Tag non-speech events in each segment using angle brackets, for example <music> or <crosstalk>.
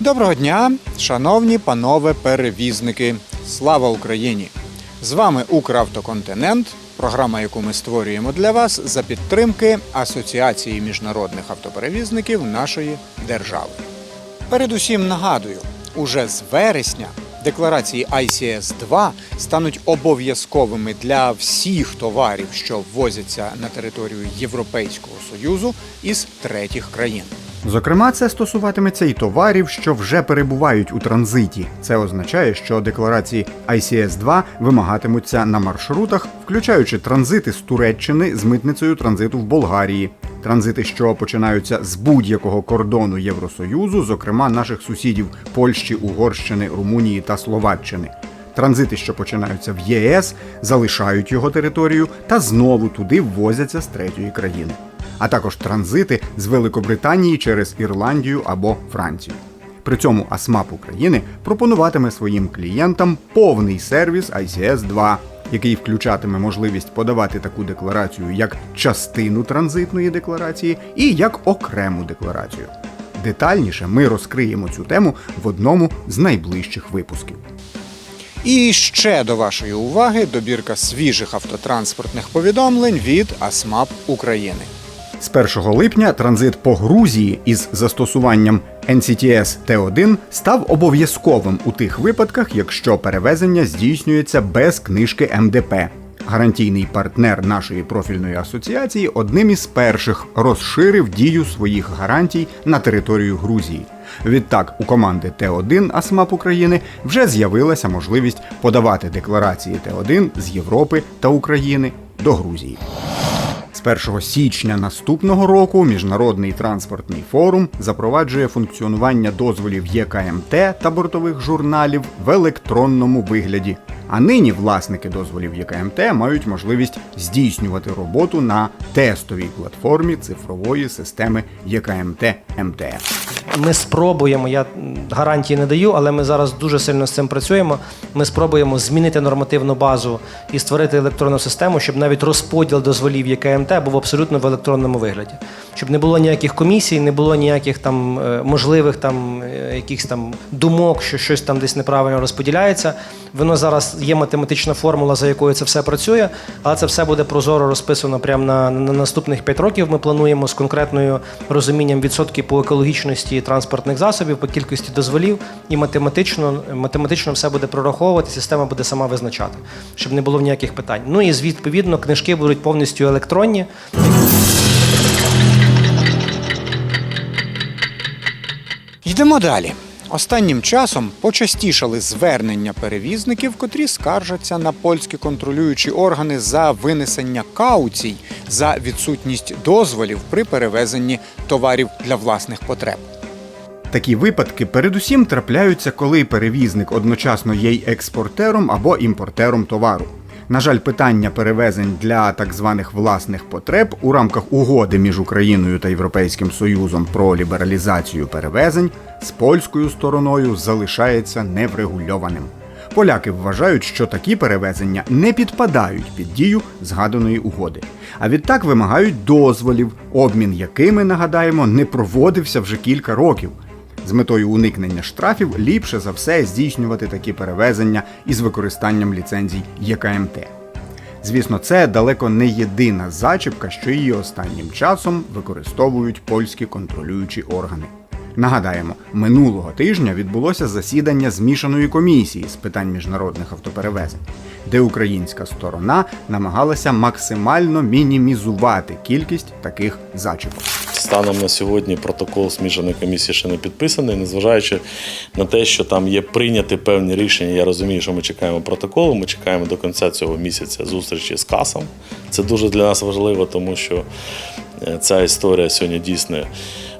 Доброго дня, шановні панове перевізники. Слава Україні! З вами Укравтоконтинент, програма, яку ми створюємо для вас за підтримки Асоціації міжнародних автоперевізників нашої держави. Передусім нагадую, уже з вересня декларації ICS 2 стануть обов'язковими для всіх товарів, що ввозяться на територію Європейського Союзу із третіх країн. Зокрема, це стосуватиметься і товарів, що вже перебувають у транзиті. Це означає, що декларації ICS 2 вимагатимуться на маршрутах, включаючи транзити з Туреччини з митницею транзиту в Болгарії, транзити, що починаються з будь-якого кордону Євросоюзу, зокрема наших сусідів Польщі, Угорщини, Румунії та Словаччини. Транзити, що починаються в ЄС, залишають його територію та знову туди ввозяться з третьої країни а також транзити з Великобританії через Ірландію або Францію. При цьому АСМАП України пропонуватиме своїм клієнтам повний сервіс ICS 2, який включатиме можливість подавати таку декларацію як частину транзитної декларації і як окрему декларацію. Детальніше ми розкриємо цю тему в одному з найближчих випусків. І ще до вашої уваги добірка свіжих автотранспортних повідомлень від АСМАП України. З 1 липня транзит по Грузії із застосуванням NCTS T1 став обов'язковим у тих випадках, якщо перевезення здійснюється без книжки МДП. Гарантійний партнер нашої профільної асоціації одним із перших розширив дію своїх гарантій на територію Грузії. Відтак, у команди Т1 АСМАП України вже з'явилася можливість подавати декларації Т1 з Європи та України до Грузії. З 1 січня наступного року Міжнародний транспортний форум запроваджує функціонування дозволів ЄКМТ та бортових журналів в електронному вигляді. А нині власники дозволів ЄКМТ мають можливість здійснювати роботу на тестовій платформі цифрової системи ЄКМТ МТФ. Ми спробуємо, я гарантії не даю, але ми зараз дуже сильно з цим працюємо. Ми спробуємо змінити нормативну базу і створити електронну систему, щоб навіть розподіл дозволів ЄКМТ був абсолютно в електронному вигляді. Щоб не було ніяких комісій, не було ніяких там е, можливих там е, якихось там думок, що щось там десь неправильно розподіляється. Воно зараз є математична формула, за якою це все працює, але це все буде прозоро розписано прямо на, на наступних 5 років. Ми плануємо з конкретною розумінням відсотків по екологічності транспортних засобів, по кількості дозволів, і математично, математично все буде прораховувати, система буде сама визначати, щоб не було ніяких питань. Ну і відповідно книжки будуть повністю електронні. Йдемо далі. Останнім часом почастішали звернення перевізників, котрі скаржаться на польські контролюючі органи за винесення кауцій за відсутність дозволів при перевезенні товарів для власних потреб. Такі випадки передусім трапляються, коли перевізник одночасно є й експортером або імпортером товару. На жаль, питання перевезень для так званих власних потреб у рамках угоди між Україною та Європейським Союзом про лібералізацію перевезень з польською стороною залишається неврегульованим. Поляки вважають, що такі перевезення не підпадають під дію згаданої угоди, а відтак вимагають дозволів, обмін якими, нагадаємо, не проводився вже кілька років. З метою уникнення штрафів ліпше за все здійснювати такі перевезення із використанням ліцензій ЄКМТ. Звісно, це далеко не єдина зачіпка, що її останнім часом використовують польські контролюючі органи. Нагадаємо, минулого тижня відбулося засідання змішаної комісії з питань міжнародних автоперевезень, де українська сторона намагалася максимально мінімізувати кількість таких зачіпок. Станом на сьогодні протокол змішаної комісії ще не підписаний, незважаючи на те, що там є прийняті певні рішення. Я розумію, що ми чекаємо протоколу. Ми чекаємо до кінця цього місяця зустрічі з касом. Це дуже для нас важливо, тому що е, ця історія сьогодні дійсно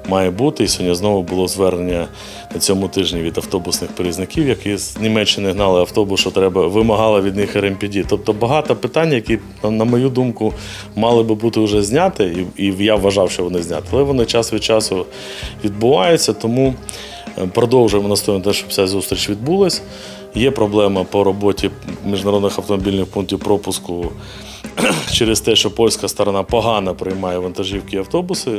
має бути. І сьогодні знову було звернення на цьому тижні від автобусних перевізників, які з Німеччини гнали автобус, що треба вимагали від них РМПД. Тобто багато питань, які, на- мою думку, мали би бути вже зняті, і, я вважав, що вони зняті. Але вони час від часу відбуваються, тому е, продовжуємо настоювати, щоб ця зустріч відбулась. Є проблема по роботі міжнародних автомобільних пунктів пропуску <clears throat> через те, що польська сторона погано приймає вантажівки і автобуси,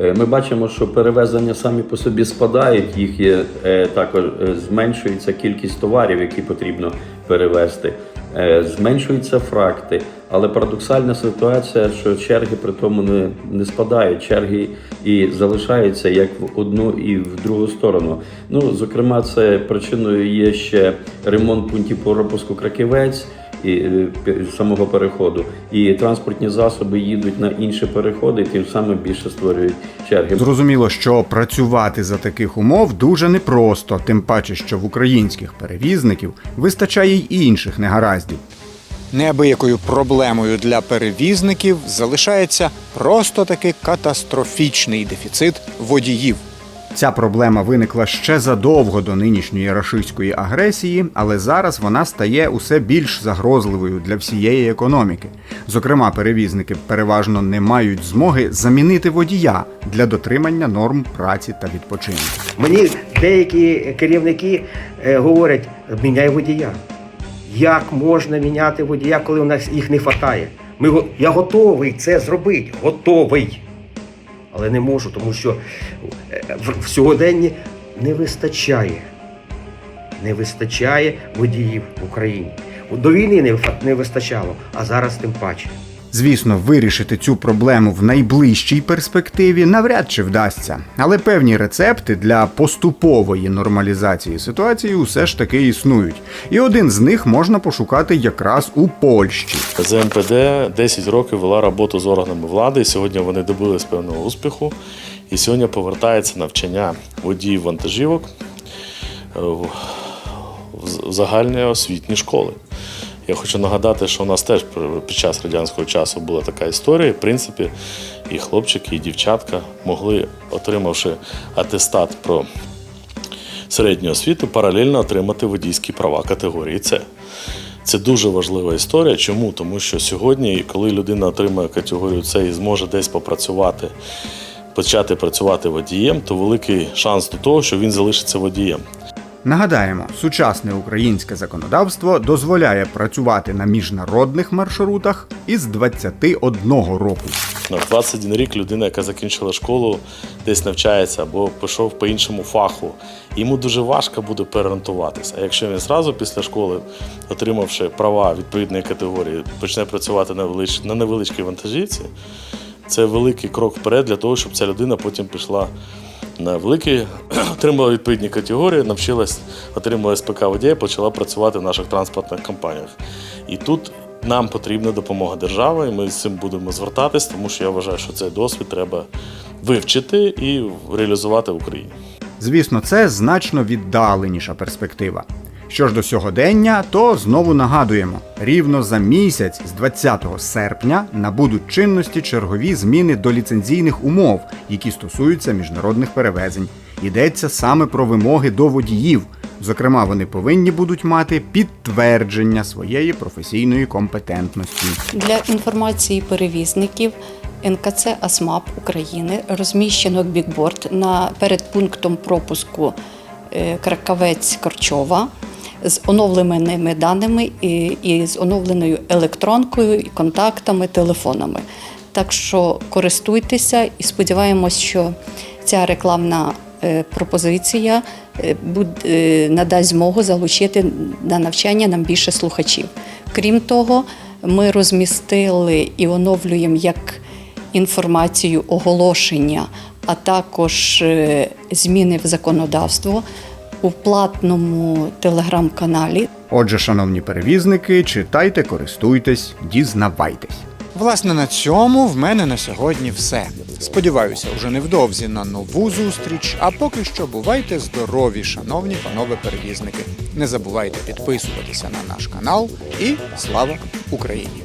Ми бачимо, що перевезення самі по собі спадають, їх є е, також е, зменшується кількість товарів, які потрібно перевезти, е, зменшуються фракти. Але парадоксальна ситуація, що черги при тому не, не спадають, черги і залишаються як в одну і в другу сторону. Ну, зокрема, це причиною є ще ремонт пунктів пропуску Краківець і е, самого переходу. І транспортні засоби їдуть на інші переходи, і тим самим більше створюють черги. Зрозуміло, що працювати за таких умов дуже непросто, тим паче, що в українських перевізників вистачає й інших негараздів. Неабиякою проблемою для перевізників залишається просто таки катастрофічний дефіцит водіїв. Ця проблема виникла ще задовго до нинішньої рашистської агресії, але зараз вона стає усе більш загрозливою для всієї економіки. Зокрема, перевізники переважно не мають змоги замінити водія для дотримання норм праці та відпочинку. Мені деякі керівники е, говорять, міняй водія. Як можна міняти водія, коли у нас їх не вистачає? Ми, я готовий це зробити, готовий. Але не можу, тому що е, в, в сьогоденні не вистачає. Не вистачає водіїв в Україні. До війни не вистачало, а зараз тим паче. Звісно, вирішити цю проблему в найближчій перспективі навряд чи вдасться, але певні рецепти для поступової нормалізації ситуації усе ж таки існують. І один з них можна пошукати якраз у Польщі. ЗМПД 10 років вела роботу з органами влади. і Сьогодні вони добились певного успіху. І сьогодні повертається навчання водіїв вантажівок е, в загальні освітні школи. Я хочу нагадати, що у нас теж під час радянського часу була така історія. В принципі, і хлопчики, і дівчатка могли, отримавши атестат про середню освіту, паралельно отримати водійські права категорії С. Це дуже важлива історія. Чому? Тому що сьогодні, коли людина отримає категорію С і зможе десь попрацювати, почати працювати водієм, то великий шанс до того, що він залишиться водієм. Нагадаємо, сучасне українське законодавство дозволяє працювати на міжнародних маршрутах із 21 року. На 21 рік людина, яка закінчила школу, десь навчається або пішов по іншому фаху, йому дуже важко буде переорієнтуватися. А якщо він зразу після школи, отримавши права відповідної категорії, почне працювати на велич... на невеличкій вантажівці, це великий крок вперед для того, щоб ця людина потім пішла на великі, <clears throat> отримала відповідні категорії, навчилась, отримала СПК водія, почала працювати в наших транспортних компаніях. І тут нам потрібна допомога держави, і ми з цим будемо звертатись, тому що я вважаю, що цей досвід треба вивчити і реалізувати в Україні. Звісно, це значно віддаленіша перспектива. Що ж до сьогодення, то знову нагадуємо: рівно за місяць, з 20 серпня, набудуть чинності чергові зміни до ліцензійних умов, які стосуються міжнародних перевезень. Йдеться саме про вимоги до водіїв. Зокрема, вони повинні будуть мати підтвердження своєї професійної компетентності. Для інформації перевізників НКЦ АСМАП України розміщено бікборд на перед пунктом пропуску е, Кракавець Корчова з оновленими даними і, і з оновленою електронкою, і контактами, телефонами. Так що користуйтеся і сподіваємось, що ця рекламна е, пропозиція е, е, надасть змогу залучити на навчання нам більше слухачів. Крім того, ми розмістили і оновлюємо як інформацію оголошення, а також зміни в законодавство у платному телеграм-каналі Отже, шановні перевізники, читайте, користуйтесь, дізнавайтесь. Власне, на цьому в мене на сьогодні все. Сподіваюся, уже невдовзі на нову зустріч. А поки що бувайте здорові, шановні панове перевізники. Не забувайте підписуватися на наш канал і слава Україні!